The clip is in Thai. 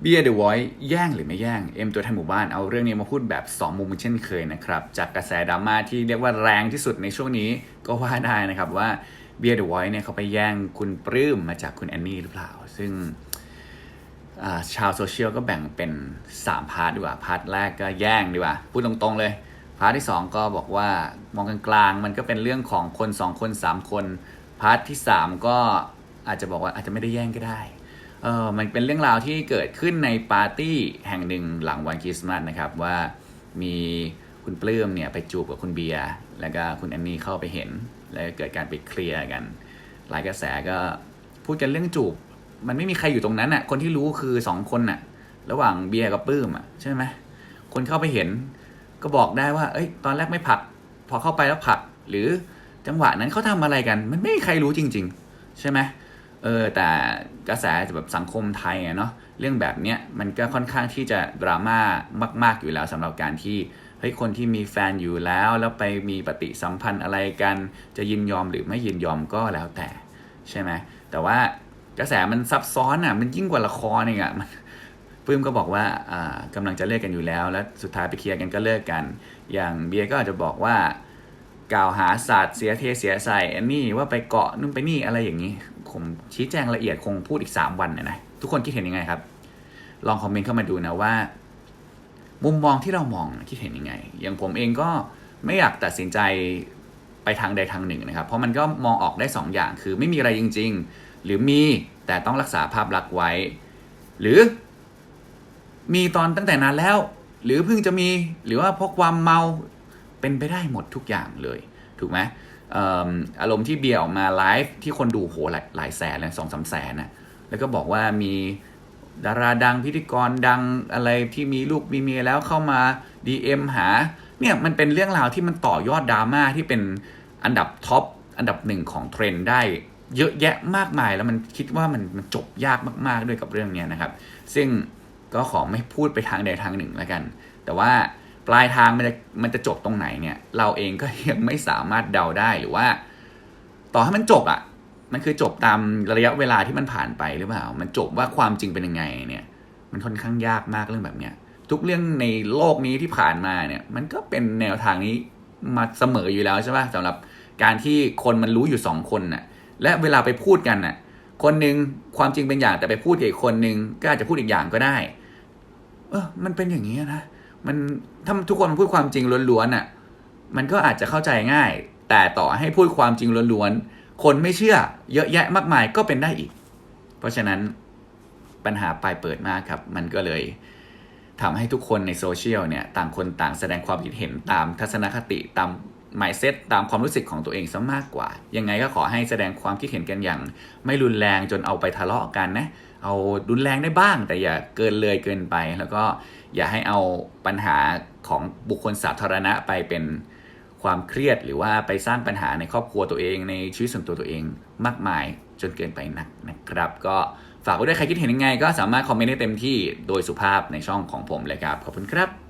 เบียร์เดอะไวท์แย่งหรือไม่แย่งเอ็มตัวแทนหมู่บ้านเอาเรื่องนี้มาพูดแบบ 2 มุมเช่นเคยนะครับ จากกระแสดราม่าที่เรียกว่าแรงที่สุดในช่วงนี้ก็ว่าได้นะครับว่าเบียร์เดอะไวท์เนี่ยเขาไปแย่งคุณปลื้มมาจากคุณแอนนี่หรือเปล่า ซึ่งชาวโซเชียลก็แบ่งเป็น 3 พาร์ทดีกว่า พาร์ทแรกก็แย่งดีกว่า พูดตรงๆเลย พาร์ทที่ 2 ก็บอกว่ามองกลางๆ มันก็เป็นเรื่องของคน 2 คน 3 คน พาร์ทที่ 3 ก็อาจจะบอกว่าอาจจะไม่ได้แย่งก็ได้ เออมันเป็นเรื่องราวที่เกิดขึ้นในปาร์ตี้แห่งหนึ่งหลังวันคริสต์มาสนะครับว่ามีคุณปลื้มเนี่ยไปจูบกับคุณเบียร์แล้วก็คุณแอนนี่เข้าไปเห็น แล้วก็เกิดการไปเคลียร์กัน หลายกระแสก็พูดกันเรื่องจูบ มันไม่มีใครอยู่ตรงนั้นอะคนที่รู้คือสองคนน่ะระหว่างเบียร์กับปลื้มอะใช่ไหมคนเข้าไปเห็น ก็บอกได้ว่า เอ้ย ตอนแรกไม่ผลัก พอเข้าไปแล้วผลัก หรือจังหวะนั้นเขาทำอะไรกัน มันไม่มีใครรู้จริง ๆ ใช่ไหม เออแต่กระแสแบบสังคมไทยเนาะเรื่องแบบเนี้ยมันก็ค่อนข้างที่จะดราม่ามาก ๆอยู่แล้วสำหรับการที่เฮ้ยคนที่มีแฟนอยู่แล้ว แล้วไปมีปฏิสัมพันธ์อะไรกัน จะยินยอมหรือไม่ยินยอมก็แล้วแต่ใช่ไหมแต่ว่ากระแสมันซับซ้อนอะมันยิ่งกว่าละครเองอะมันปื้มก็บอกว่าอ่ากำลังจะเลิกกันอยู่แล้ว แล้วสุดท้ายไปเคลียร์กันก็เลิกกัน อย่างเบียร์ก็อาจจะบอกว่ากล่าวหาศาสตร์เสียเทเสียใส่แอนนี่ว่าไปเกาะนู่นไปนี่อะไรอย่างนี้ ผมชี้แจงละเอียดคงพูดอีก 3 วันนะนะทุกคนคิดเห็นยังไงครับ ลองคอมเมนต์เข้ามาดูนะว่า มุมมองที่เรามองคิดเห็นยังไง อย่างผมเองก็ไม่อยากตัดสินใจไปทางใดทางหนึ่งนะครับ เพราะมันก็มองออกได้ 2ออย่างคือไม่มีอะไรจริง ๆ หรือมีแต่ต้องรักษาภาพลักษณ์ไว้ หรือมีตอนตั้งแต่นานแล้ว หรือเพิ่งจะมีหรือว่าเพราะความเมาเป็นไปได้หมดทุกอย่างเลย ถูกไหม อารมณ์ที่เบียร์ออกมาไลฟ์ที่คนดูโหหลายหลายแสนเลยสองสามแสนนะแล้วก็บอกว่ามีดาราดังพิธีกรดังอะไรที่มีลูกมีเมียแล้วเข้ามา DM หาเนี่ยมันเป็นเรื่องราวที่มันต่อยอดดราม่าที่เป็นอันดับท็อปอันดับหนึ่งของเทรนด์ได้เยอะแยะมากมายแล้วมันคิดว่ามันมันจบยากมากๆด้วยกับเรื่องนี้นะครับ ซึ่งก็ขอไม่พูดไปทางใดทางหนึ่งแล้วกัน แต่ว่า ปลายทางมันจะมันจะจบตรงไหนเนี่ย เราเองก็ยังไม่สามารถเดาได้หรือว่า ต่อให้มันจบอะ่ะ มันคือจบตามระยะเวลาที่มันผ่านไปหรือเปล่า มันจบว่าความจริงเป็นยังไงเนี่ย มันค่อนข้างยากมากเรื่องแบบเนี้ยทุกเรื่องในโลกนี้ที่ผ่านมาเนี่ย มันก็เป็นแนวทางนี้มาเสมออยู่แล้วใช่ปะสำหรับการที่คนมันรู้อยู่สองคนน่ะ และเวลาไปพูดกันน่ะ คนหนึ่งความจริงเป็นอย่างแต่ไปพูดกับอีกคนหนึ่งก็อาจจะพูดอีกอย่างก็ได้ เออมันเป็นอย่างนี้นะ มันถ้าทุกคนพูดความจริงล้วนๆน่ะมันก็อาจจะเข้าใจง่าย แต่ต่อให้พูดความจริงล้วนๆคนไม่เชื่อ เยอะแยะมากมายก็เป็นได้อีก เพราะฉะนั้นปัญหาปลายเปิดมากครับ มันก็เลยทำให้ทุกคนในโซเชียลเนี่ยต่างคนต่างแสดงความคิดเห็นตามทัศนคติตาม mindset ตามความรู้สึกของตัวเองซะมากกว่า ยังไงก็ขอให้แสดงความคิดเห็นกันอย่าง ไม่รุนแรงจนเอาไปทะเลาะกันนะ เอารุนแรงได้บ้าง แต่อย่าเกินเลยเกินไป แล้วก็อย่าให้เอาปัญหาของบุคคลสาธารณะไปเป็นความเครียดหรือว่าไปสร้างปัญหาในครอบครัวตัวเองในชีวิตส่วนตัวตัวเองมากมายจนเกินไปนักนะครับ ก็ฝากไว้ด้วยใครคิดเห็นยังไง ก็สามารถคอมเมนต์ได้เต็มที่โดยสุภาพในช่องของผมเลยครับ ขอบคุณครับ